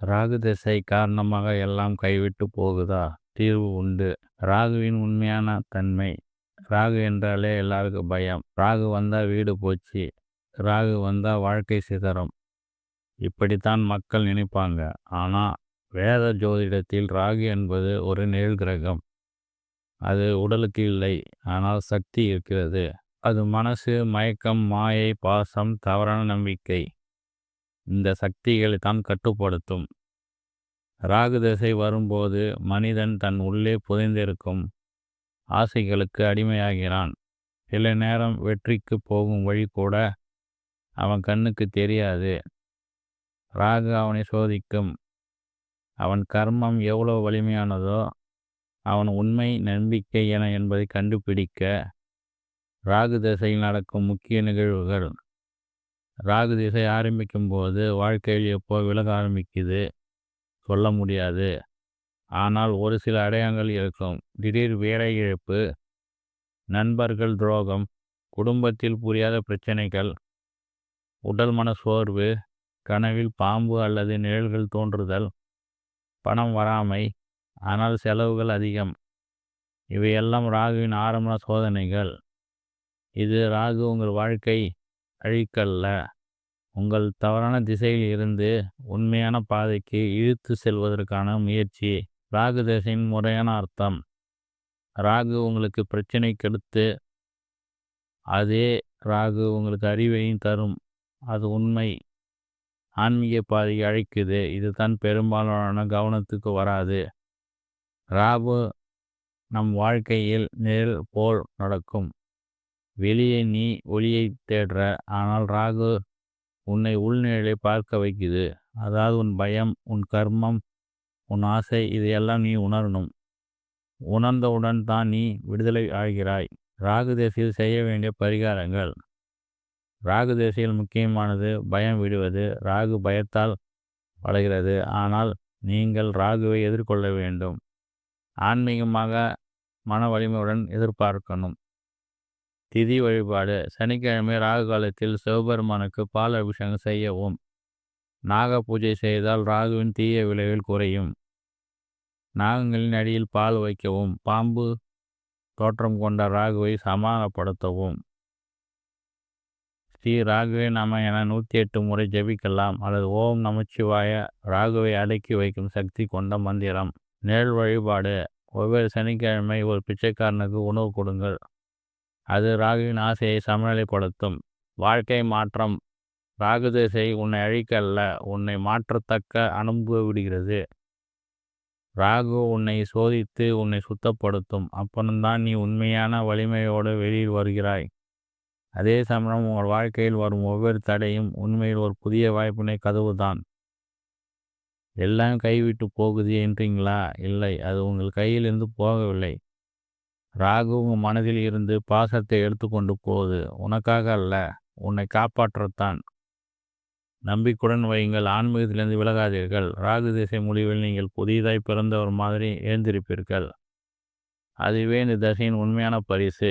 ராகு திசை காரணமாக எல்லாம் கைவிட்டு போகுதா? தீர்வு உண்டு. ராகுவின் உண்மையான தன்மை. ராகு என்றாலே எல்லாருக்கும் பயம். ராகு வந்தால் வீடு போச்சு. ராகு வந்தால் வாழ்க்கை சிதறம். இப்படித்தான் மக்கள் நினைப்பாங்க. ஆனால் வேத ஜோதிடத்தில் ராகு என்பது ஒரு நிழல் கிரகம். அது உடலுக்கு இல்லை. ஆனால் சக்தி இருக்கிறது. அது மனசு மயக்கம் மாயை பாசம் தவறான நம்பிக்கை. இந்த சக்திகளை தான் கட்டுப்படுத்தும். ராகு திசை வரும்போது மனிதன் தன் உள்ளே புதைந்திருக்கும் ஆசைகளுக்கு அடிமையாகிறான். சில நேரம் வெற்றிக்கு போகும் வழி கூட அவன் கண்ணுக்கு தெரியாது. ராகு அவனை சோதிக்கும். அவன் கர்மம் எவ்வளோ வலிமையானதோ அவன் உண்மை நம்பிக்கை என என்பதை கண்டுபிடிக்க ராகு திசையில் நடக்கும் முக்கிய நிகழ்வுகள் ராகு திசை ஆரம்பிக்கும் போது வாழ்க்கையில் எப்போ விலக ஆரம்பிக்குது. சொல்ல முடியாது. ஆனால் ஒரு சில அடையாளங்கள் இருக்கும். திடீர் வேலை இழப்பு நண்பர்கள் துரோகம் குடும்பத்தில் புரியாத பிரச்சனைகள் உடல் மன சோர்வு கனவில் பாம்பு அல்லது நிழல்கள் தோன்றுதல் பணம் வராமை ஆனால் செலவுகள் அதிகம். இவையெல்லாம் ராகுவின் ஆரம்ப சோதனைகள். இது ராகு உங்கள் வாழ்க்கை அழிக்கல்ல. உங்கள் தவறான திசையில் இருந்து உண்மையான பாதைக்கு இழுத்து செல்வதற்கான முயற்சி. ராகு திசையின் முறையான அர்த்தம். ராகு உங்களுக்கு பிரச்சனை கெடுத்து அதே ராகு உங்களுக்கு அறிவையும் தரும். அது உண்மை. ஆன்மீக பாதையை அழைக்குது. இதுதான் பெரும்பாலான கவனத்துக்கு வராது. ராகு நம் வாழ்க்கையில் நேர் போல் நடக்கும். வெளியே நீ ஒளியை தேடுற. ஆனால் ராகு உன்னை உள்நிலை பார்க்க வைக்குது. அதாவது உன் பயம் உன் கர்மம் உன் ஆசை இதையெல்லாம் நீ உணரணும். உணர்ந்தவுடன் தான் நீ விடுதலை ஆகிறாய். ராகு தேசியில் செய்ய வேண்டிய பரிகாரங்கள். ராகு தேசியில் முக்கியமானது பயம் விடுவது. ராகு பயத்தால் வளர்கிறது. ஆனால் நீங்கள் ராகுவை எதிர்கொள்ள வேண்டும். ஆன்மீகமாக மன வலிமையுடன் எதிர்பார்க்கணும். திதி வழிபாடு சனிக்கிழமை ராகு காலத்தில் சிவபெருமானுக்கு பால் அபிஷேகம் செய்யவும். நாக பூஜை செய்தால் ராகுவின் தீய விளைவில் குறையும். நாகங்களின் அடியில் பால் வைக்கவும். பாம்பு தோற்றம் கொண்ட ராகுவை சமாதானப்படுத்தவும். ஸ்ரீ ராகுவே நம என நூற்றி எட்டு முறை ஜபிக்கலாம். அல்லது ஓம் நமச்சிவாய ராகுவை அடக்கி வைக்கும் சக்தி கொண்ட மந்திரம். நிழல் வழிபாடு. ஒவ்வொரு சனிக்கிழமை ஒரு பிச்சைக்காரனுக்கு உணவு கொடுங்கள். அது ராகுவின் ஆசையை சமநிலைப்படுத்தும். வாழ்க்கை மாற்றம். ராகு திசை உன்னை அழிக்கல்ல உன்னை மாற்றத்தக்க அனுபவ விடுகிறது. ராகு உன்னை சோதித்து உன்னை சுத்தப்படுத்தும். அப்புறம்தான் நீ உண்மையான வலிமையோடு வெளியில் வருகிறாய். அதே சமயம் உங்கள் வாழ்க்கையில் வரும் ஒவ்வொரு தடையும் உண்மையில் ஒரு புதிய வாய்ப்பினை கதவு தான் எல்லாம் கைவிட்டு போகுது என்றீங்களா? இல்லை. அது உங்கள் கையிலிருந்து போகவில்லை. ராகு உங்கள் மனதில் இருந்து பாசத்தை எடுத்துக்கொண்டு போகுது உனக்காக அல்ல உன்னை காப்பாற்றத்தான். நம்பிக்குடன் வையுங்கள் ஆன்மீகத்திலிருந்து விலகாதீர்கள். ராகு திசை முடிவில் நீங்கள் புதியதாய் பிறந்தவர் மாதிரி எழுந்திருப்பீர்கள். அதுவே இந்த தசையின் உண்மையான பரிசு.